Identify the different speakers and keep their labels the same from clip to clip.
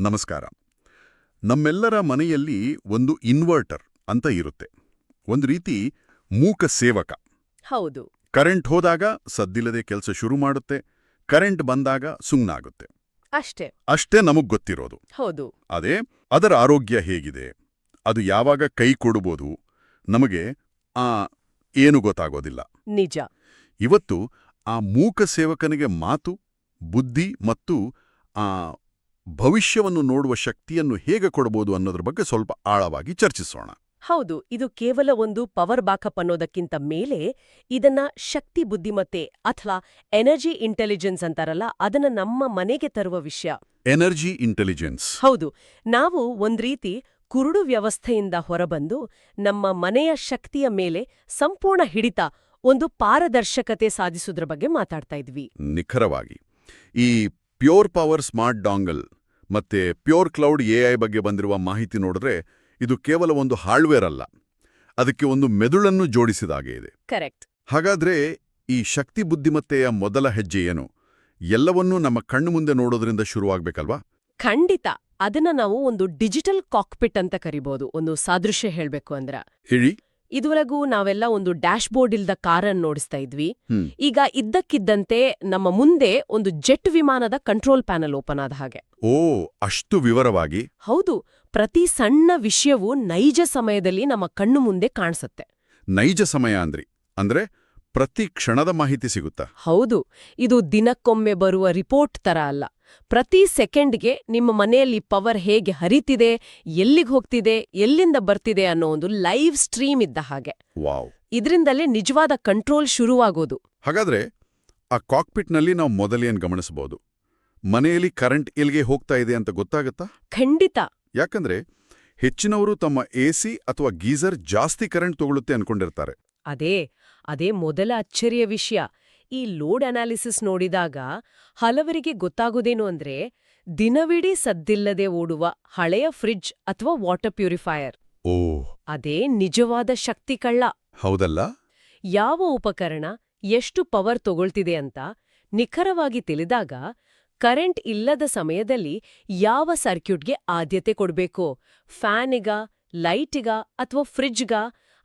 Speaker 1: ನಮಸ್ಕಾರ. ನಮ್ಮೆಲ್ಲರ ಮನೆಯಲ್ಲಿ ಒಂದು ಇನ್ವರ್ಟರ್ ಅಂತ ಇರುತ್ತೆ. ಒಂದು ರೀತಿ ಮೂಕ ಸೇವಕ.
Speaker 2: ಹೌದು.
Speaker 1: ಕರೆಂಟ್ ಹೋದಾಗ ಸದ್ದಿಲ್ಲದೆ ಕೆಲಸ ಶುರು ಮಾಡುತ್ತೆ ಕರೆಂಟ್ ಬಂದಾಗ ಸುಮ್ಮನಾಗುತ್ತೆ
Speaker 2: ಅಷ್ಟೇ.
Speaker 1: ಅಷ್ಟೇ ನಮಗ್ ಗೊತ್ತಿರೋದು.
Speaker 2: ಹೌದು.
Speaker 1: ಅದೇ ಅದರ ಆರೋಗ್ಯ ಹೇಗಿದೆ ಅದು ಯಾವಾಗ ಕೈ ಕೊಡಬಹುದು ನಮಗೆ ಆ ಏನು ಗೊತ್ತಾಗೋದಿಲ್ಲ.
Speaker 2: ನಿಜ.
Speaker 1: ಇವತ್ತು ಆ ಮೂಕ ಸೇವಕನಿಗೆ ಮಾತು ಬುದ್ಧಿ ಮತ್ತು ಆ ಭವಿಷ್ಯವನ್ನು ನೋಡುವ ಶಕ್ತಿಯನ್ನು ಹೇಗೆ ಕೊಡಬಹುದು ಅನ್ನೋದ್ರ ಬಗ್ಗೆ ಸ್ವಲ್ಪ ಆಳವಾಗಿ ಚರ್ಚಿಸೋಣ.
Speaker 2: ಹೌದು ಇದು ಕೇವಲ ಒಂದು ಪವರ್ ಬ್ಯಾಕಪ್ ಅನ್ನೋದಕ್ಕಿಂತ ಮೇಲೆ ಇದನ್ನ ಶಕ್ತಿ ಬುದ್ಧಿಮತ್ತೆ ಅಥವಾ ಎನರ್ಜಿ ಇಂಟೆಲಿಜೆನ್ಸ್ ಅಂತಾರಲ್ಲ ಅದನ್ನ ನಮ್ಮ ಮನೆಗೆ ತರುವ ವಿಷಯ.
Speaker 1: Energy intelligence.
Speaker 2: ಹೌದು ನಾವು ಒಂದ್ ರೀತಿ ಕುರುಡು ವ್ಯವಸ್ಥೆಯಿಂದ ಹೊರಬಂದು ನಮ್ಮ ಮನೆಯ ಶಕ್ತಿಯ ಮೇಲೆ ಸಂಪೂರ್ಣ ಹಿಡಿತ ಒಂದು ಪಾರದರ್ಶಕತೆ ಸಾಧಿಸೋದ್ರ ಬಗ್ಗೆ ಮಾತಾಡ್ತಾ ಇದ್ವಿ.
Speaker 1: ನಿಖರವಾಗಿ. ಈ ಪ್ಯೂರ್ ಪವರ್ ಸ್ಮಾರ್ಟ್ ಡಾಂಗಲ್ ಮತ್ತೆ ಪ್ಯೂರ್ ಕ್ಲೌಡ್ ಎಐ ಬಗ್ಗೆ ಬಂದಿರುವ ಮಾಹಿತಿ ನೋಡಿದ್ರೆ ಇದು ಕೇವಲ ಒಂದು ಹಾರ್ಡ್ವೇರ್ ಅಲ್ಲ. ಅದಕ್ಕೆ ಒಂದು ಮೆದುಳನ್ನು ಜೋಡಿಸಿದಾಗೆ ಇದೆ.
Speaker 2: ಕರೆಕ್ಟ್.
Speaker 1: ಹಾಗಾದ್ರೆ ಈ ಶಕ್ತಿ ಬುದ್ಧಿಮತ್ತೆಯ ಮೊದಲ ಹೆಜ್ಜೆ ಏನು? ಎಲ್ಲವನ್ನೂ ನಮ್ಮ ಕಣ್ಣು ಮುಂದೆ ನೋಡೋದ್ರಿಂದ ಶುರುವಾಗಬೇಕಲ್ವಾ?
Speaker 2: ಖಂಡಿತ. ಅದನ್ನ ನಾವು ಒಂದು ಡಿಜಿಟಲ್ ಕಾಕ್ಪಿಟ್ ಅಂತ ಕರಿಬಹುದು ಒಂದು ಸಾದೃಶ್ಯ ಹೇಳಬೇಕು ಅಂದ್ರ.
Speaker 1: ಹೇಳಿ.
Speaker 2: ಇದುವರೆಗೂ ನಾವೆಲ್ಲ ಒಂದು ಡ್ಯಾಶ್ ಬೋರ್ಡ್ ಇಲ್ದ ಕಾರನ್ನು ನೋಡಿಸ್ತಾ ಇದ್ವಿ. ಈಗ ಇದ್ದಕ್ಕಿದ್ದಂತೆ ನಮ್ಮ ಮುಂದೆ ಒಂದು ಜೆಟ್ ವಿಮಾನದ ಕಂಟ್ರೋಲ್ ಪ್ಯಾನಲ್ ಓಪನ್ ಆದ ಹಾಗೆ.
Speaker 1: ಓ ಅಷ್ಟು ವಿವರವಾಗಿ?
Speaker 2: ಹೌದು ಪ್ರತಿ ಸಣ್ಣ ವಿಷಯವು ನೈಜ ಸಮಯದಲ್ಲಿ ನಮ್ಮ ಕಣ್ಣು ಮುಂದೆ ಕಾಣಿಸುತ್ತೆ.
Speaker 1: ನೈಜ ಸಮಯ ಅಂದ್ರಿ ಅಂದ್ರೆ ಪ್ರತಿ ಕ್ಷಣದ ಮಾಹಿತಿ ಸಿಗುತ್ತಾ?
Speaker 2: ಹೌದು ಇದು ದಿನಕ್ಕೊಮ್ಮೆ ಬರುವ ರಿಪೋರ್ಟ್ ತರ ಅಲ್ಲ. ಪ್ರತಿ ಸೆಕೆಂಡ್ಗೆ ನಿಮ್ಮ ಮನೆಯಲ್ಲಿ ಪವರ್ ಹೇಗೆ ಹರಿತಿದೆ ಎಲ್ಲಿಗೆ ಹೋಗ್ತಿದೆ ಎಲ್ಲಿಂದ ಬರ್ತಿದೆ ಅನ್ನೋ ಒಂದು ಲೈವ್ ಸ್ಟ್ರೀಮ್ ಇದ್ದ ಹಾಗೆ.
Speaker 1: ವಾವ್.
Speaker 2: ಇದರಿಂದಲೇ ನಿಜವಾದ ಕಂಟ್ರೋಲ್ ಶುರುವಾಗೋದು.
Speaker 1: ಹಾಗಾದ್ರೆ ಆ ಕಾಕ್ಪಿಟ್ನಲ್ಲಿ ನಾವು ಮೊದಲೇನ್ ಗಮನಿಸಬಹುದು ಮನೆಯಲ್ಲಿ ಕರೆಂಟ್ ಎಲ್ಲಿಗೆ ಹೋಗ್ತಾ ಇದೆ ಅಂತ ಗೊತ್ತಾಗುತ್ತಾ?
Speaker 2: ಖಂಡಿತ.
Speaker 1: ಯಾಕಂದ್ರೆ ಹೆಚ್ಚಿನವರು ತಮ್ಮ ಎಸಿ ಅಥವಾ ಗೀಸರ್ ಜಾಸ್ತಿ ಕರೆಂಟ್ ತಗೊಳ್ಳುತ್ತೆ ಅನ್ಕೊಂಡಿರ್ತಾರೆ.
Speaker 2: ಅದೇ ಅದೇ ಮೊದಲ ಅಚ್ಚರಿಯ ವಿಷಯ. ಈ ಲೋಡ್ ಅನಾಲಿಸಿಸ್ ನೋಡಿದಾಗ ಹಲವರಿಗೆ ಗೊತ್ತಾಗೋದೇನು ಅಂದ್ರೆ ದಿನವಿಡೀ ಸದ್ದಿಲ್ಲದೆ ಓಡುವ ಹಳೆಯ ಫ್ರಿಡ್ಜ್ ಅಥವಾ ವಾಟರ್ ಪ್ಯೂರಿಫೈಯರ್.
Speaker 1: ಓ.
Speaker 2: ಅದೇ ನಿಜವಾದ ಶಕ್ತಿ ಕಳ್ಳ.
Speaker 1: ಹೌದಲ್ಲ?
Speaker 2: ಯಾವ ಉಪಕರಣ ಎಷ್ಟು ಪವರ್ ತಗೊಳ್ತಿದೆ ಅಂತ ನಿಖರವಾಗಿ ತಿಳಿದಾಗ ಕರೆಂಟ್ ಇಲ್ಲದ ಸಮಯದಲ್ಲಿ ಯಾವ ಸರ್ಕ್ಯೂಟ್ಗೆ ಆದ್ಯತೆ ಕೊಡ್ಬೇಕು? ಫ್ಯಾನಿಗ ಲೈಟಿಗ ಅಥವಾ ಫ್ರಿಡ್ಜ್ಗ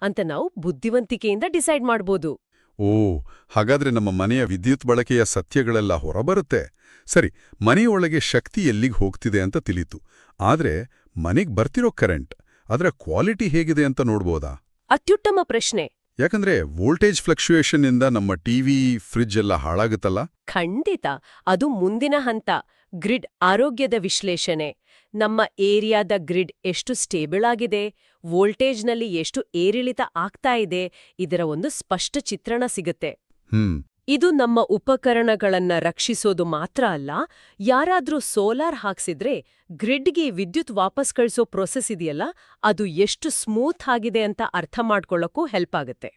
Speaker 2: ಅಂತ ನಾವು ಬುದ್ಧಿವಂತಿಕೆಯಿಂದ ಡಿಸೈಡ್ ಮಾಡ್ಬೋದು.
Speaker 1: ಓ ಹಾಗಾದ್ರೆ ನಮ್ಮ ಮನೆಯ ವಿದ್ಯುತ್ ಬಳಕೆಯ ಸತ್ಯಗಳೆಲ್ಲ ಹೊರಬರುತ್ತೆ. ಸರಿ ಮನೆಯೊಳಗೆ ಶಕ್ತಿ ಎಲ್ಲಿಗೆ ಹೋಗ್ತಿದೆ ಅಂತ ತಿಳಿತು. ಆದ್ರೆ ಮನೆಗ್ ಬರ್ತಿರೋ ಕರೆಂಟ್ ಅದರ ಕ್ವಾಲಿಟಿ ಹೇಗಿದೆ ಅಂತ ನೋಡ್ಬೋದಾ?
Speaker 2: ಅತ್ಯುತ್ತಮ ಪ್ರಶ್ನೆ.
Speaker 1: ಯಾಕಂದ್ರೆ ವೋಲ್ಟೇಜ್ ಫ್ಲಕ್ಚುಯೇಷನ್ ಇಂದ ನಮ್ಮ ಟಿವಿ ಫ್ರಿಡ್ಜ್ ಎಲ್ಲ ಹಾಳಾಗುತ್ತಲ್ಲ?
Speaker 2: ಖಂಡಿತ. ಅದು ಮುಂದಿನ ಹಂತ. ಗ್ರಿಡ್ ಆರೋಗ್ಯದ ವಿಶ್ಲೇಷಣೆ. ನಮ್ಮ ಏರಿಯಾದ ಗ್ರಿಡ್ ಎಷ್ಟು ಸ್ಟೇಬಲ್ ಆಗಿದೆ ವೋಲ್ಟೇಜ್ನಲ್ಲಿ ಎಷ್ಟು ಏರಿಳಿತ ಆಗ್ತಾ ಇದೆ ಇದರ ಒಂದು ಸ್ಪಷ್ಟ ಚಿತ್ರಣ ಸಿಗುತ್ತೆ.
Speaker 1: ಹ್ಮ್.
Speaker 2: ಇದು ನಮ್ಮ ಉಪಕರಣಗಳನ್ನ ರಕ್ಷಿಸೋದು ಮಾತ್ರ ಅಲ್ಲ ಯಾರಾದ್ರೂ ಸೋಲಾರ್ ಹಾಕ್ಸಿದ್ರೆ ಗ್ರಿಡ್ಗೆ ವಿದ್ಯುತ್ ವಾಪಸ್ ಕಳಿಸೋ ಪ್ರೊಸೆಸ್ ಇದೆಯಲ್ಲ ಅದು ಎಷ್ಟು ಸ್ಮೂತ್ ಆಗಿದೆ ಅಂತ ಅರ್ಥ ಮಾಡ್ಕೊಳ್ಳೋಕ್ಕೂ ಹೆಲ್ಪ್ ಆಗುತ್ತೆ.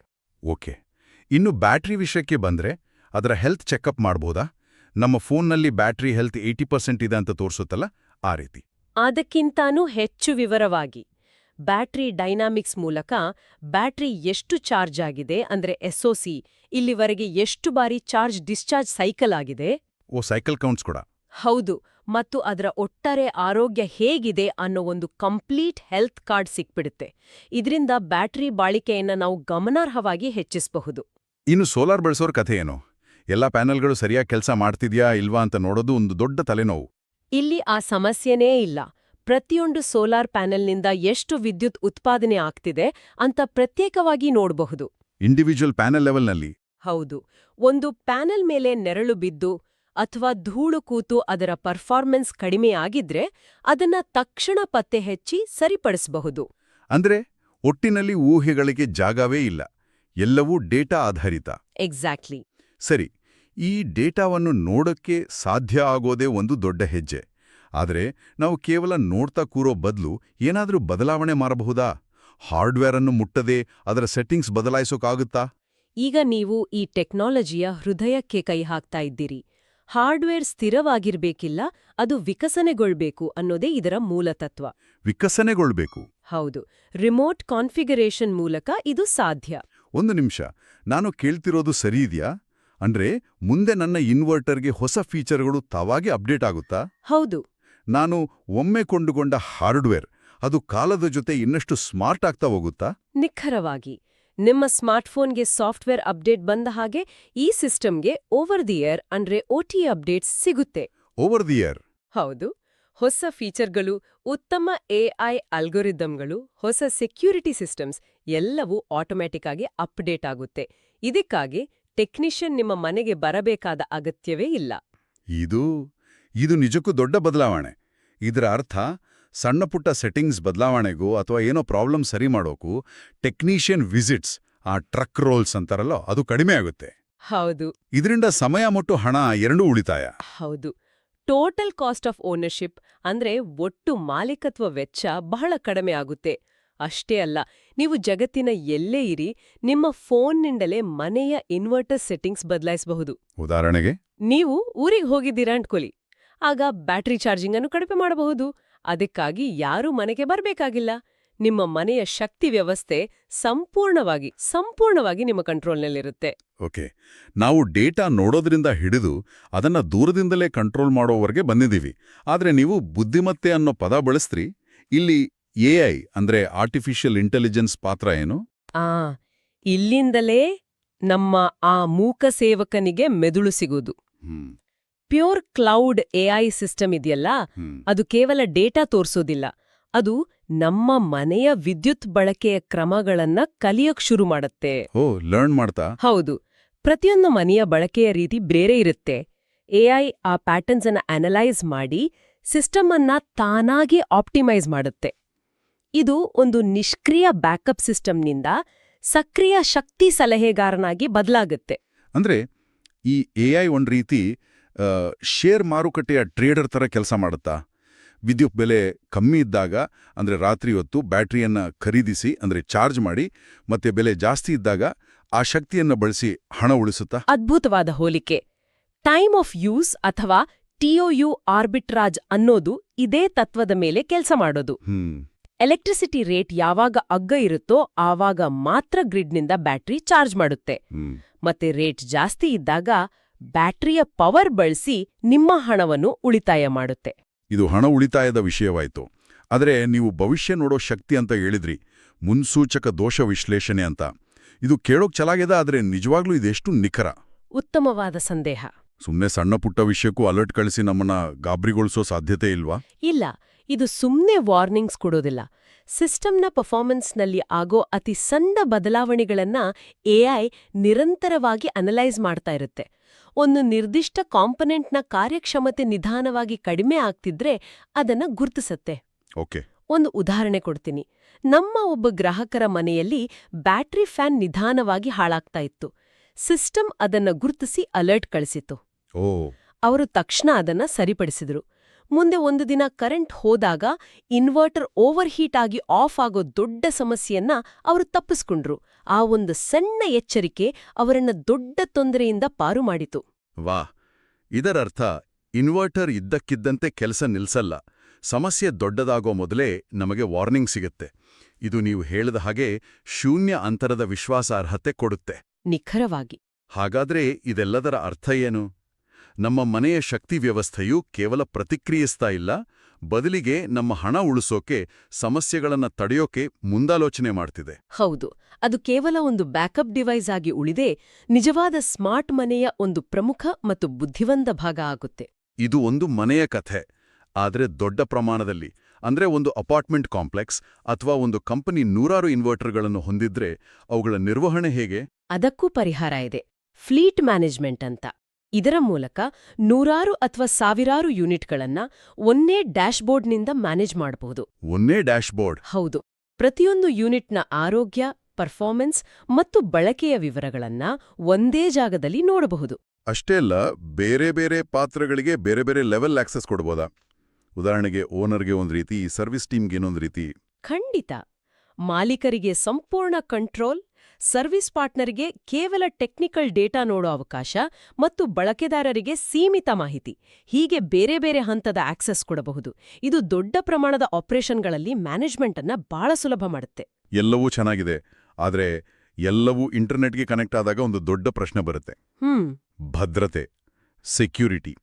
Speaker 1: ಓಕೆ. ಇನ್ನು ಬ್ಯಾಟ್ರಿ ವಿಷಯಕ್ಕೆ ಬಂದ್ರೆ ಅದರ ಹೆಲ್ತ್ ಚೆಕಪ್ ಮಾಡ್ಬೋದಾ? ನಮ್ಮ ಫೋನ್ನಲ್ಲಿ ಬ್ಯಾಟ್ರಿ ಹೆಲ್ತ್ ಏಯ್ಟಿ ಪರ್ಸೆಂಟ್ ಇದೆ ಅಂತ ತೋರಿಸುತ್ತಲ್ಲ ಆ ರೀತಿ.
Speaker 2: ಅದಕ್ಕಿಂತಾನೂ ಹೆಚ್ಚು ವಿವರವಾಗಿ ಬ್ಯಾಟ್ರಿ ಡೈನಾಮಿಕ್ಸ್ ಮೂಲಕ ಬ್ಯಾಟ್ರಿ ಎಷ್ಟು ಚಾರ್ಜ್ ಆಗಿದೆ ಅಂದ್ರೆ ಎಸ್ಒಸಿ ಇಲ್ಲಿವರೆಗೆ ಎಷ್ಟು ಬಾರಿ ಚಾರ್ಜ್ ಡಿಸ್ಚಾರ್ಜ್ ಸೈಕಲ್ ಆಗಿದೆ?
Speaker 1: ಓ ಸೈಕಲ್ ಕೌಂಟ್ಸ್ ಕೂಡ.
Speaker 2: ಹೌದು ಮತ್ತು ಅದರ ಒಟ್ಟಾರೆ ಆರೋಗ್ಯ ಹೇಗಿದೆ ಅನ್ನೋ ಒಂದು ಕಂಪ್ಲೀಟ್ ಹೆಲ್ತ್ ಕಾರ್ಡ್ ಸಿಕ್ಬಿಡುತ್ತೆ. ಇದರಿಂದ ಬ್ಯಾಟ್ರಿ ಬಾಳಿಕೆಯನ್ನು ನಾವು ಗಮನಾರ್ಹವಾಗಿ ಹೆಚ್ಚಿಸಬಹುದು.
Speaker 1: ಇನ್ನು ಸೋಲಾರ್ ಬಳಸೋರ್ ಕಥೆ ಏನು? ಎಲ್ಲ ಪ್ಯಾನೆಲ್ಗಳು ಸರಿಯಾಗಿ ಕೆಲಸ ಮಾಡ್ತಿದ್ಯಾ ಇಲ್ವಾ ಅಂತ ನೋಡೋದು ಒಂದು ದೊಡ್ಡ ತಲೆನೋವು.
Speaker 2: ಇಲ್ಲಿ ಆ ಸಮಸ್ಯೆನೇ ಇಲ್ಲ. ಪ್ರತಿಯೊಂದು ಸೋಲಾರ್ ಪ್ಯಾನೆಲ್ನಿಂದ ಎಷ್ಟು ವಿದ್ಯುತ್ ಉತ್ಪಾದನೆ ಆಗ್ತಿದೆ ಅಂತ ಪ್ರತ್ಯೇಕವಾಗಿ ನೋಡಬಹುದು.
Speaker 1: ಇಂಡಿವಿಜುವಲ್ ಪ್ಯಾನೆಲ್ ಲೆವೆಲ್ನಲ್ಲಿ
Speaker 2: ಹೌದು. ಒಂದು ಪ್ಯಾನೆಲ್ ಮೇಲೆ ನೆರಳು ಬಿದ್ದು ಅಥವಾ ಧೂಳು ಕೂತು ಅದರ ಪರ್ಫಾರ್ಮೆನ್ಸ್ ಕಡಿಮೆಯಾಗಿದ್ರೆ ಅದನ್ನ ತಕ್ಷಣ ಪತ್ತೆ ಹೆಚ್ಚಿ ಸರಿಪಡಿಸಬಹುದು.
Speaker 1: ಅಂದ್ರೆ ಒಟ್ಟಿನಲ್ಲಿ ಊಹೆಗಳಿಗೆ ಜಾಗವೇ ಇಲ್ಲ. ಎಲ್ಲವೂ ಡೇಟಾ ಆಧಾರಿತ.
Speaker 2: ಎಕ್ಸಾಕ್ಟ್ಲಿ
Speaker 1: ಸರಿ. ಈ ಡೇಟಾವನ್ನು ನೋಡೋಕ್ಕೆ ಸಾಧ್ಯ ಆಗೋದೇ ಒಂದು ದೊಡ್ಡ ಹೆಜ್ಜೆ. ಆದರೆ ನಾವು ಕೇವಲ ನೋಡ್ತಾ ಕೂರೋ ಬದಲು ಏನಾದರೂ ಬದಲಾವಣೆ ಮಾಡಬಹುದಾ ಹಾರ್ಡ್ವೇರ್ ಅನ್ನು ಮುಟ್ಟದೆ ಅದರ ಸೆಟ್ಟಿಂಗ್ಸ್ ಬದಲಾಯಿಸೋಕ್ಕಾಗುತ್ತಾ
Speaker 2: ಈಗ ನೀವು ಈ ಟೆಕ್ನಾಲಜಿಯ ಹೃದಯಕ್ಕೆ ಕೈ ಹಾಕ್ತಾ ಇದ್ದೀರಿ. ಹಾರ್ಡ್ವೇರ್ ಸ್ಥಿರವಾಗಿರ್ಬೇಕಿಲ್ಲ ಅದು ವಿಕಸನೆಗೊಳ್ಬೇಕು ಅನ್ನೋದೇ ಇದರ ಮೂಲತತ್ವ
Speaker 1: ವಿಕಸನೆಗೊಳ್ಬೇಕು.
Speaker 2: ಹೌದು ರಿಮೋಟ್ ಕಾನ್ಫಿಗರೇಷನ್ ಮೂಲಕ ಇದು ಸಾಧ್ಯ.
Speaker 1: ಒಂದು ನಿಮಿಷ ನಾನು ಕೇಳ್ತಿರೋದು ಸರಿ ಇದೆಯಾ? ಅಂದ್ರೆ ಮುಂದೆ ನನ್ನ ಇನ್ವರ್ಟರ್ಗೆ ಹೊಸ ಫೀಚರ್ಗಳು ತಾವಾಗೆ ಅಪ್ಡೇಟ್ ಆಗುತ್ತಾ?
Speaker 2: ಹೌದು.
Speaker 1: ನಾನು ಒಮ್ಮೆ ಕೊಂಡುಕೊಂಡ ಹಾರ್ಡ್ವೇರ್ ಅದು ಕಾಲದ ಜೊತೆ ಇನ್ನಷ್ಟು ಸ್ಮಾರ್ಟ್ ಆಗ್ತಾ ಹೋಗುತ್ತಾ?
Speaker 2: ನಿಖರವಾಗಿ. ನಿಮ್ಮ ಸ್ಮಾರ್ಟ್ಫೋನ್ಗೆ ಸಾಫ್ಟ್ವೇರ್ ಅಪ್ಡೇಟ್ ಬಂದ ಹಾಗೆ ಈ ಸಿಸ್ಟಮ್ಗೆ ಓವರ್ ದಿ ಇಯರ್ ಅಂದ್ರೆ ಓಟಿ ಅಪ್ಡೇಟ್ಸ್ ಸಿಗುತ್ತೆ.
Speaker 1: ಓವರ್ ದಿ ಇಯರ್
Speaker 2: ಹೌದು. ಹೊಸ ಫೀಚರ್ಗಳು ಉತ್ತಮ ಎಐ ಅಲ್ಗೊರಿದಮ್ಗಳು ಹೊಸ ಸೆಕ್ಯೂರಿಟಿ ಸಿಸ್ಟಮ್ಸ್ ಎಲ್ಲವೂ ಆಟೋಮ್ಯಾಟಿಕ್ ಆಗಿ ಅಪ್ಡೇಟ್ ಆಗುತ್ತೆ. ಇದಕ್ಕಾಗಿ ಟೆಕ್ನಿಷಿಯನ್ ನಿಮ್ಮ ಮನೆಗೆ ಬರಬೇಕಾದ ಅಗತ್ಯವೇ ಇಲ್ಲ.
Speaker 1: ಇದು ಇದು ನಿಜಕ್ಕೂ ದೊಡ್ಡ ಬದಲಾವಣೆ. ಇದರ ಅರ್ಥ ಸಣ್ಣ ಪುಟ್ಟ ಸೆಟ್ಟಿಂಗ್ಸ್ ಬದಲಾವಣೆಗೂ ಅಥವಾ ಏನೋ ಪ್ರಾಬ್ಲಮ್ ಸರಿ ಮಾಡೋಕ್ಕೂ ಟೆಕ್ನಿಷಿಯನ್ ವಿಸಿಟ್ಸ್ ಆ ಟ್ರಕ್ ರೋಲ್ಸ್ ಅಂತಾರಲ್ಲ ಅದು ಕಡಿಮೆ ಆಗುತ್ತೆ.
Speaker 2: ಹೌದು.
Speaker 1: ಇದರಿಂದ ಸಮಯ ಮತ್ತು ಹಣ ಎರಡೂ ಉಳಿತಾಯ.
Speaker 2: ಹೌದು. ಟೋಟಲ್ ಕಾಸ್ಟ್ ಆಫ್ ಓನರ್ಶಿಪ್ ಅಂದ್ರೆ ಒಟ್ಟು ಮಾಲೀಕತ್ವ ವೆಚ್ಚ ಬಹಳ ಕಡಿಮೆ ಆಗುತ್ತೆ. ಅಷ್ಟೇ ಅಲ್ಲ ನೀವು ಜಗತ್ತಿನ ಎಲ್ಲೇ ಇರಿ ನಿಮ್ಮ ಫೋನ್ನಿಂದಲೇ ಮನೆಯ ಇನ್ವರ್ಟರ್ ಸೆಟ್ಟಿಂಗ್ಸ್ ಬದಲಾಯಿಸಬಹುದು.
Speaker 1: ಉದಾಹರಣೆಗೆ?
Speaker 2: ನೀವು ಊರಿಗೆ ಹೋಗಿದ್ದೀರಾ ಅಂಟ್ಕೊಲಿ ಆಗ ಬ್ಯಾಟರಿ ಚಾರ್ಜಿಂಗ್ ಅನ್ನು ಕಡಿಮೆ ಮಾಡಬಹುದು. ಅದಕ್ಕಾಗಿ ಯಾರೂ ಮನೆಗೆ ಬರಬೇಕಾಗಿಲ್ಲ. ನಿಮ್ಮ ಮನೆಯ ಶಕ್ತಿ ವ್ಯವಸ್ಥೆ ಸಂಪೂರ್ಣವಾಗಿ ಸಂಪೂರ್ಣವಾಗಿ ನಿಮ್ಮ ಕಂಟ್ರೋಲ್ನಲ್ಲಿರುತ್ತೆ.
Speaker 1: ಓಕೆ. ನಾವು ಡೇಟಾ ನೋಡೋದ್ರಿಂದ ಹಿಡಿದು ಅದನ್ನ ದೂರದಿಂದಲೇ ಕಂಟ್ರೋಲ್ ಮಾಡೋವರೆಗೆ ಬಂದಿದ್ದೀವಿ. ಆದರೆ ನೀವು ಬುದ್ಧಿಮತ್ತೆ ಅನ್ನೋ ಪದ ಬಳಸ್ತ್ರಿ. ಇಲ್ಲಿ ಎಐ ಅಂದ್ರೆ ಆರ್ಟಿಫಿಷಿಯಲ್ ಇಂಟೆಲಿಜೆನ್ಸ್ ಪಾತ್ರ ಏನು?
Speaker 2: ಆ ಇಲ್ಲಿಂದಲೇ ನಮ್ಮ ಆ ಮೂಕ ಸೇವಕನಿಗೆ ಮೆದುಳು
Speaker 1: ಸಿಗುವುದು.
Speaker 2: ಪ್ಯೂರ್ ಕ್ಲೌಡ್ ಎಐ ಸಿಸ್ಟಮ್ ಇದೆಯಲ್ಲ ಅದು ಕೇವಲ ಡೇಟಾ ತೋರಿಸೋದಿಲ್ಲ. ಅದು ನಮ್ಮ ಮನೆಯ ವಿದ್ಯುತ್ ಬಳಕೆಯ ಕ್ರಮಗಳನ್ನ ಕಲಿಯಕ್ ಶುರು ಮಾಡುತ್ತೆ.
Speaker 1: ಓ ಲರ್ನ್ ಮಾಡ್ತಾ?
Speaker 2: ಹೌದು. ಪ್ರತಿಯೊಂದು ಮನೆಯ ಬಳಕೆಯ ರೀತಿ ಬೇರೆ ಇರುತ್ತೆ. ಎಐ ಆ ಪ್ಯಾಟರ್ನ್ಸ್ ಅನ್ನ ಅನಲೈಸ್ ಮಾಡಿ ಸಿಸ್ಟಮ್ ಅನ್ನ ತಾನಾಗಿ ಆಪ್ಟಿಮೈಸ್ ಮಾಡುತ್ತೆ. ಇದು ಒಂದು ನಿಷ್ಕ್ರಿಯ ಬ್ಯಾಕಪ್ ಸಿಸ್ಟಮ್ನಿಂದ ಸಕ್ರಿಯ ಶಕ್ತಿ ಸಲಹೆಗಾರನಾಗಿ ಬದಲಾಗುತ್ತೆ.
Speaker 1: ಅಂದ್ರೆ ಈ ಎ ಐ ಒಂದು ರೀತಿ ಶೇರ್ ಮಾರುಕಟ್ಟೆಯ ಟ್ರೇಡರ್ ತರ ಕೆಲಸ ಮಾಡುತ್ತಾ? ವಿದ್ಯುತ್ ಬೆಲೆ ಕಮ್ಮಿ ಇದ್ದಾಗ ಅಂದ್ರೆ ರಾತ್ರಿ ಹೊತ್ತು ಬ್ಯಾಟ್ರಿಯನ್ನು ಖರೀದಿಸಿ ಅಂದ್ರೆ ಚಾರ್ಜ್ ಮಾಡಿ ಮತ್ತೆ ಬೆಲೆ ಜಾಸ್ತಿ ಇದ್ದಾಗ ಆ ಶಕ್ತಿಯನ್ನ ಬಳಸಿ ಹಣ ಉಳಿಸುತ್ತಾ?
Speaker 2: ಅದ್ಭುತವಾದ ಹೋಲಿಕೆ. ಟೈಮ್ ಆಫ್ ಯೂಸ್ ಅಥವಾ ಟಿಒಯು ಆರ್ಬಿಟ್ರಾಜ್ ಅನ್ನೋದು ಇದೇ ತತ್ವದ ಮೇಲೆ ಕೆಲಸ ಮಾಡೋದು. ಎಲೆಕ್ಟ್ರಿಸಿಟಿ ರೇಟ್ ಯಾವಾಗ ಅಗ್ಗ ಇರುತ್ತೋ ಆವಾಗ ಮಾತ್ರ ಗ್ರಿಡ್ನಿಂದ ಬ್ಯಾಟ್ರಿ ಚಾರ್ಜ್ ಮಾಡುತ್ತೆ. ಮತ್ತೆ ರೇಟ್ ಜಾಸ್ತಿ ಇದ್ದಾಗ ಬ್ಯಾಟ್ರಿಯ ಪವರ್ ಬಳಸಿ ನಿಮ್ಮ ಹಣವನ್ನು ಉಳಿತಾಯ ಮಾಡುತ್ತೆ.
Speaker 1: ಇದು ಹಣ ಉಳಿತಾಯದ ವಿಷಯವಾಯಿತು. ಆದರೆ ನೀವು ಭವಿಷ್ಯ ನೋಡೋ ಶಕ್ತಿ ಅಂತ ಹೇಳಿದ್ರಿ. ಮುನ್ಸೂಚಕ ದೋಷ ವಿಶ್ಲೇಷಣೆ ಅಂತ. ಇದು ಕೇಳೋಕ್ ಚಲಾಗಿದೆ ಆದರೆ ನಿಜವಾಗ್ಲೂ ಇದೆಷ್ಟು ನಿಖರ?
Speaker 2: ಉತ್ತಮವಾದ ಸಂದೇಹ.
Speaker 1: ಸುಮ್ಮನೆ ಸಣ್ಣ ಪುಟ್ಟ ವಿಷಯಕ್ಕೂ ಅಲರ್ಟ್ ಕಳಿಸಿ ನಮ್ಮನ್ನ ಗಾಬರಿಗೊಳಿಸೋ ಸಾಧ್ಯತೆ ಇಲ್ವಾ?
Speaker 2: ಇಲ್ಲ. ಇದು ಸುಮ್ಮನೆ ವಾರ್ನಿಂಗ್ಸ್ ಕೊಡೋದಿಲ್ಲ. ಸಿಸ್ಟಮ್ನ ಪರ್ಫಾರ್ಮೆನ್ಸ್ನಲ್ಲಿ ಆಗೋ ಅತಿ ಸಣ್ಣ ಬದಲಾವಣೆಗಳನ್ನ ಎಐ ನಿರಂತರವಾಗಿ ಅನಲೈಸ್ ಮಾಡ್ತಾ ಇರುತ್ತೆ. ಒಂದು ನಿರ್ದಿಷ್ಟ ಕಾಂಪನೆಂಟ್ನ ಕಾರ್ಯಕ್ಷಮತೆ ನಿಧಾನವಾಗಿ ಕಡಿಮೆ ಆಗ್ತಿದ್ರೆ ಅದನ್ನ ಗುರ್ತಿಸತ್ತೆ.
Speaker 1: ಓಕೆ.
Speaker 2: ಒಂದು ಉದಾಹರಣೆ ಕೊಡ್ತೀನಿ. ನಮ್ಮ ಒಬ್ಬ ಗ್ರಾಹಕರ ಮನೆಯಲ್ಲಿ ಬ್ಯಾಟ್ರಿ ಫ್ಯಾನ್ ನಿಧಾನವಾಗಿ ಹಾಳಾಗ್ತಾ ಇತ್ತು. ಸಿಸ್ಟಮ್ ಅದನ್ನ ಗುರುತಿಸಿ ಅಲರ್ಟ್ ಕಳಿಸಿತು ಅವರು ತಕ್ಷಣ ಅದನ್ನ ಸರಿಪಡಿಸಿದ್ರು. ಮುಂದೆ ಒಂದು ದಿನ ಕರೆಂಟ್ ಹೋದಾಗ ಇನ್ವರ್ಟರ್ ಓವರ್ ಹೀಟ್ ಆಗಿ ಆಫ್ ಆಗೋ ದೊಡ್ಡ ಸಮಸ್ಯೆಯನ್ನ ಅವರು ತಪ್ಪಿಸ್ಕೊಂಡ್ರು. ಆ ಒಂದು ಸಣ್ಣ ಎಚ್ಚರಿಕೆ ಅವರನ್ನ ದೊಡ್ಡ ತೊಂದರೆಯಿಂದ ಪಾರು ಮಾಡಿತು.
Speaker 1: ವಾ ಇದರರ್ಥ ಇನ್ವರ್ಟರ್ ಇದ್ದಕ್ಕಿದ್ದಂತೆ ಕೆಲಸ ನಿಲ್ಸಲ್ಲ. ಸಮಸ್ಯೆ ದೊಡ್ಡದಾಗೋ ಮೊದಲೇ ನಮಗೆ ವಾರ್ನಿಂಗ್ ಸಿಗುತ್ತೆ. ಇದು ನೀವು ಹೇಳಿದ ಹಾಗೆ ಶೂನ್ಯ ಅಂತರದ ವಿಶ್ವಾಸಾರ್ಹತೆ ಕೊಡುತ್ತೆ.
Speaker 2: ನಿಖರವಾಗಿ.
Speaker 1: ಹಾಗಾದ್ರೆ ಇದೆಲ್ಲದರ ಅರ್ಥ ಏನು? ನಮ್ಮ ಮನೆಯ ಶಕ್ತಿ ವ್ಯವಸ್ಥೆಯು ಕೇವಲ ಪ್ರತಿಕ್ರಿಯಿಸ್ತಾ ಇಲ್ಲ ಬದಲಿಗೆ ನಮ್ಮ ಹಣ ಉಳಿಸೋಕೆ ಸಮಸ್ಯೆಗಳನ್ನು ತಡೆಯೋಕೆ ಮುಂದಾಲೋಚನೆ ಮಾಡ್ತಿದೆ.
Speaker 2: ಹೌದು ಅದು ಕೇವಲ ಒಂದು ಬ್ಯಾಕಪ್ ಡಿವೈಸ್ ಆಗಿ ಉಳಿದೆ ನಿಜವಾದ ಸ್ಮಾರ್ಟ್ ಮನೆಯ ಒಂದು ಪ್ರಮುಖ ಮತ್ತು ಬುದ್ಧಿವಂತ ಭಾಗ ಆಗುತ್ತೆ.
Speaker 1: ಇದು ಒಂದು ಮನೆಯ ಕಥೆ ಆದರೆ ದೊಡ್ಡ ಪ್ರಮಾಣದಲ್ಲಿ. ಅಂದ್ರೆ ಒಂದು ಅಪಾರ್ಟ್ಮೆಂಟ್ ಕಾಂಪ್ಲೆಕ್ಸ್ ಅಥವಾ ಒಂದು ಕಂಪನಿ ನೂರಾರು ಇನ್ವರ್ಟರ್ಗಳನ್ನು ಹೊಂದಿದ್ರೆ ಅವುಗಳ ನಿರ್ವಹಣೆ ಹೇಗೆ?
Speaker 2: ಅದಕ್ಕೂ ಪರಿಹಾರ ಇದೆ. ಫ್ಲೀಟ್ ಮ್ಯಾನೇಜ್ಮೆಂಟ್ ಅಂತ. ಇದರ ಮೂಲಕ ನೂರಾರು ಅಥವಾ ಸಾವಿರಾರು ಯೂನಿಟ್ಗಳನ್ನ ಒಂದೇ ಡ್ಯಾಶ್ಬೋರ್ಡ್ನಿಂದ ಮ್ಯಾನೇಜ್ ಮಾಡಬಹುದು
Speaker 1: ಒಂದೇ ಡ್ಯಾಶ್ಬೋರ್ಡ್?
Speaker 2: ಹೌದು. ಪ್ರತಿಯೊಂದು ಯೂನಿಟ್ನ ಆರೋಗ್ಯ ಪರ್ಫಾರ್ಮೆನ್ಸ್ ಮತ್ತು ಬಳಕೆಯ ವಿವರಗಳನ್ನ ಒಂದೇ ಜಾಗದಲ್ಲಿ ನೋಡಬಹುದು.
Speaker 1: ಅಷ್ಟೇ ಅಲ್ಲ ಬೇರೆ ಬೇರೆ ಪಾತ್ರಗಳಿಗೆ ಬೇರೆ ಬೇರೆ ಲೆವೆಲ್ ಆಕ್ಸೆಸ್ ಕೊಡ್ಬೋದಾ? ಉದಾಹರಣೆಗೆ ಓನರ್ಗೆ ಒಂದು ರೀತಿ ಸರ್ವಿಸ್ ಟೀಮ್ಗೆ ಇನ್ನೊಂದು ರೀತಿ.
Speaker 2: ಖಂಡಿತ. ಮಾಲೀಕರಿಗೆ ಸಂಪೂರ್ಣ ಕಂಟ್ರೋಲ್ ಸರ್ವಿಸ್ ಪಾರ್ಟ್ನರ್ಗೆ ಕೇವಲ ಟೆಕ್ನಿಕಲ್ ಡೇಟಾ ನೋಡೋ ಅವಕಾಶ ಮತ್ತು ಬಳಕೆದಾರರಿಗೆ ಸೀಮಿತ ಮಾಹಿತಿ ಹೀಗೆ ಬೇರೆ ಬೇರೆ ಹಂತದ ಆಕ್ಸೆಸ್ ಕೊಡಬಹುದು. ಇದು ದೊಡ್ಡ ಪ್ರಮಾಣದ ಆಪರೇಷನ್ಗಳಲ್ಲಿ ಮ್ಯಾನೇಜ್ಮೆಂಟ್ ಅನ್ನ ಬಹಳ ಸುಲಭ ಮಾಡುತ್ತೆ.
Speaker 1: ಎಲ್ಲವೂ ಚೆನ್ನಾಗಿದೆ ಆದರೆ ಎಲ್ಲವೂ ಇಂಟರ್ನೆಟ್ಗೆ ಕನೆಕ್ಟ್ ಆದಾಗ ಒಂದು ದೊಡ್ಡ ಪ್ರಶ್ನೆ ಬರುತ್ತೆ. ಭದ್ರತೆ ಸೆಕ್ಯೂರಿಟಿ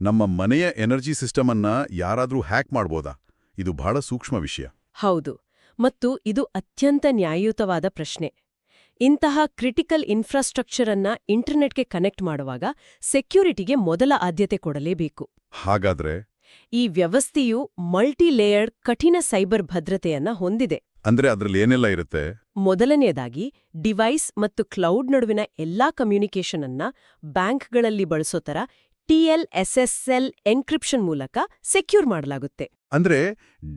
Speaker 1: ನಮ್ಮ ಮನೆಯ ಎನರ್ಜಿ ಸಿಸ್ಟಮ್ ಅನ್ನ ಯಾರಾದರೂ ಹ್ಯಾಕ್ ಮಾಡ್ಬೋದಾ? ಇದು ಬಹಳ ಸೂಕ್ಷ್ಮ ವಿಷಯ.
Speaker 2: ಹೌದು ಮತ್ತು ಇದು ಅತ್ಯಂತ ನ್ಯಾಯಯುತವಾದ ಪ್ರಶ್ನೆ. ಇಂತಹ ಕ್ರಿಟಿಕಲ್ ಇನ್ಫ್ರಾಸ್ಟ್ರಕ್ಚರ್ ಅನ್ನ ಇಂಟರ್ನೆಟ್ಗೆ ಕನೆಕ್ಟ್ ಮಾಡುವಾಗ ಸೆಕ್ಯೂರಿಟಿಗೆ ಮೊದಲ ಆದ್ಯತೆ ಕೊಡಲೇಬೇಕು.
Speaker 1: ಹಾಗಾದ್ರೆ?
Speaker 2: ಈ ವ್ಯವಸ್ಥೆಯು ಮಲ್ಟಿಲೇಯರ್ಡ್ ಕಠಿಣ ಸೈಬರ್ ಭದ್ರತೆಯನ್ನ ಹೊಂದಿದೆ.
Speaker 1: ಅಂದ್ರೆ ಅದರಲ್ಲಿ ಏನೆಲ್ಲ ಇರುತ್ತೆ?
Speaker 2: ಮೊದಲನೆಯದಾಗಿ ಡಿವೈಸ್ ಮತ್ತು ಕ್ಲೌಡ್ ನಡುವಿನ ಎಲ್ಲಾ ಕಮ್ಯುನಿಕೇಷನ್ ಅನ್ನ ಬ್ಯಾಂಕ್ಗಳಲ್ಲಿ ಬಳಸೋ ತರ ಟಿಎಲ್ಎಸ್ಎಸ್ಎಲ್ ಎನ್ಕ್ರಿಪ್ಷನ್ ಮೂಲಕ ಸೆಕ್ಯೂರ್ ಮಾಡಲಾಗುತ್ತೆ.
Speaker 1: ಅಂದ್ರೆ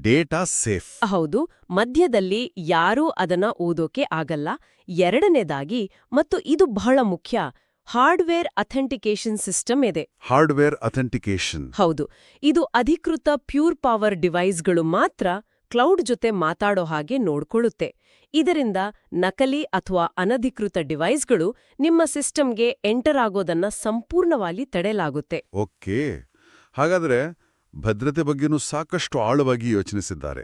Speaker 1: ಡೇಟಾ ಸೇಫ್.
Speaker 2: ಹೌದು ಮಧ್ಯದಲ್ಲಿ ಯಾರೂ ಅದನ್ನ ಓದೋಕೆ ಆಗಲ್ಲ. ಎರಡನೇದಾಗಿ ಮತ್ತು ಇದು ಬಹಳ ಮುಖ್ಯ ಹಾರ್ಡ್ವೇರ್ ಅಥೆಂಟಿಕೇಶನ್ ಸಿಸ್ಟಮ್ ಇದೆ.
Speaker 1: ಹಾರ್ಡ್ವೇರ್ ಅಥೆಂಟಿಕೇಶನ್
Speaker 2: ಹೌದು ಇದು ಅಧಿಕೃತ ಪ್ಯೂರ್ ಪವರ್ ಡಿವೈಸ್ಗಳು ಮಾತ್ರ ಕ್ಲೌಡ್ ಜೊತೆ ಮಾತಾಡೋ ಹಾಗೆ ನೋಡ್ಕೊಳ್ಳುತ್ತೆ. ಇದರಿಂದ ನಕಲಿ ಅಥವಾ ಅನಧಿಕೃತ ಡಿವೈಸ್ಗಳು ನಿಮ್ಮ ಸಿಸ್ಟಮ್ಗೆ ಎಂಟರ್ ಆಗೋದನ್ನ ಸಂಪೂರ್ಣವಾಗಿ ತಡೆಯಲಾಗುತ್ತೆ.
Speaker 1: ಓಕೆ ಹಾಗಾದ್ರೆ ಭದ್ರತೆ ಬಗ್ಗೆನೂ ಸಾಕಷ್ಟು ಆಳವಾಗಿ ಯೋಚನಿಸಿದ್ದಾರೆ.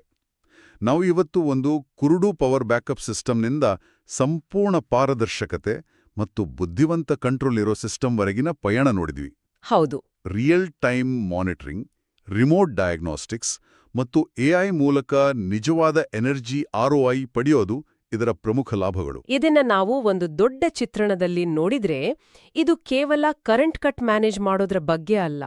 Speaker 1: ನಾವು ಇವತ್ತು ಒಂದು ಕುರುಡು ಪವರ್ ಬ್ಯಾಕಪ್ ಸಿಸ್ಟಮ್ನಿಂದ ಸಂಪೂರ್ಣ ಪಾರದರ್ಶಕತೆ ಮತ್ತು ಬುದ್ಧಿವಂತ ಕಂಟ್ರೋಲ್ ಇರೋ ಸಿಸ್ಟಮ್ವರೆಗಿನ ಪಯಣ ನೋಡಿದ್ವಿ.
Speaker 2: ಹೌದು.
Speaker 1: Real time monitoring remote diagnostics ಮತ್ತು ಎಐ ಮೂಲಕ ನಿಜವಾದ ಎನರ್ಜಿ ಆರ್ಒಐ ಪಡೆಯೋದು ಇದರ ಪ್ರಮುಖ ಲಾಭಗಳು.
Speaker 2: ಇದನ್ನ ನಾವು ಒಂದು ದೊಡ್ಡ ಚಿತ್ರಣದಲ್ಲಿ ನೋಡಿದ್ರೆ ಇದು ಕೇವಲ ಕರೆಂಟ್ ಕಟ್ ಮ್ಯಾನೇಜ್ ಮಾಡೋದ್ರ ಬಗ್ಗೆ ಅಲ್ಲ.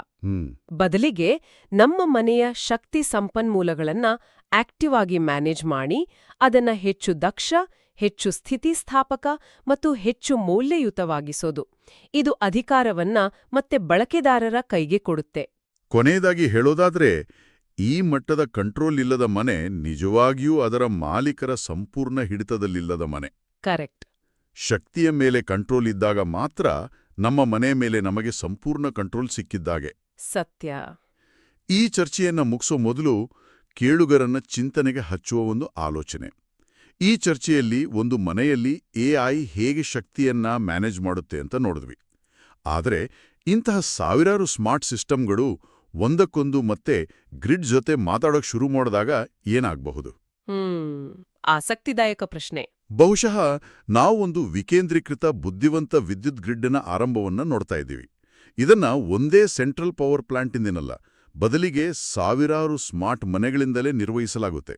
Speaker 2: ಬದಲಿಗೆ ನಮ್ಮ ಮನೆಯ ಶಕ್ತಿ ಸಂಪನ್ಮೂಲಗಳನ್ನ ಆಕ್ಟಿವ್ ಆಗಿ ಮ್ಯಾನೇಜ್ ಮಾಡಿ ಅದನ್ನ ಹೆಚ್ಚು ದಕ್ಷ ಹೆಚ್ಚು ಸ್ಥಿತಿಸ್ಥಾಪಕ ಮತ್ತು ಹೆಚ್ಚು ಮೌಲ್ಯಯುತವಾಗಿಸೋದು. ಇದು ಅಧಿಕಾರವನ್ನ ಮತ್ತೆ ಬಳಕೆದಾರರ ಕೈಗೆ ಕೊಡುತ್ತೆ.
Speaker 1: ಕೊನೆಯದಾಗಿ ಹೇಳೋದಾದ್ರೆ ಈ ಮಟ್ಟದ ಕಂಟ್ರೋಲ್ ಇಲ್ಲದ ಮನೆ ನಿಜವಾಗಿಯೂ ಅದರ ಮಾಲೀಕರ ಸಂಪೂರ್ಣ ಹಿಡಿತದಲ್ಲಿಲ್ಲದ ಮನೆ.
Speaker 2: ಕರೆಕ್ಟ್.
Speaker 1: ಶಕ್ತಿಯ ಮೇಲೆ ಕಂಟ್ರೋಲ್ ಇದ್ದಾಗ ಮಾತ್ರ ನಮ್ಮ ಮನೆ ಮೇಲೆ ನಮಗೆ ಸಂಪೂರ್ಣ ಕಂಟ್ರೋಲ್ ಸಿಕ್ಕಿದ್ದಾಗೆ.
Speaker 2: ಸತ್ಯ.
Speaker 1: ಈ ಚರ್ಚೆಯನ್ನ ಮುಗಿಸೋ ಮೊದಲು ಕೇಳುಗರನ್ನ ಚಿಂತನೆಗೆ ಹಚ್ಚುವ ಒಂದು ಆಲೋಚನೆ. ಈ ಚರ್ಚೆಯಲ್ಲಿ ಒಂದು ಮನೆಯಲ್ಲಿ ಎಐ ಹೇಗೆ ಶಕ್ತಿಯನ್ನ ಮ್ಯಾನೇಜ್ ಮಾಡುತ್ತೆ ಅಂತ ನೋಡಿದ್ವಿ. ಆದರೆ ಇಂತಹ ಸಾವಿರಾರು ಸ್ಮಾರ್ಟ್ ಸಿಸ್ಟಮ್ಗಳು ಒಂದಕ್ಕೊಂದು ಮತ್ತೆ ಗ್ರಿಡ್ ಜೊತೆ ಮಾತಾಡೋಕ್ ಶುರು ಮಾಡಿದಾಗ ಏನಾಗಬಹುದು?
Speaker 2: ಆಸಕ್ತಿದಾಯಕ ಪ್ರಶ್ನೆ.
Speaker 1: ಬಹುಶಃ ನಾವು ಒಂದು ವಿಕೇಂದ್ರೀಕೃತ ಬುದ್ಧಿವಂತ ವಿದ್ಯುತ್ ಗ್ರಿಡ್ನ ಆರಂಭವನ್ನ ನೋಡ್ತಾ ಇದ್ದೀವಿ. ಇದನ್ನ ಒಂದೇ ಸೆಂಟ್ರಲ್ ಪವರ್ ಪ್ಲಾಂಟಿಂದನಲ್ಲ ಬದಲಿಗೆ ಸಾವಿರಾರು ಸ್ಮಾರ್ಟ್ ಮನೆಗಳಿಂದಲೇ ನಿರ್ವಹಿಸಲಾಗುತ್ತೆ.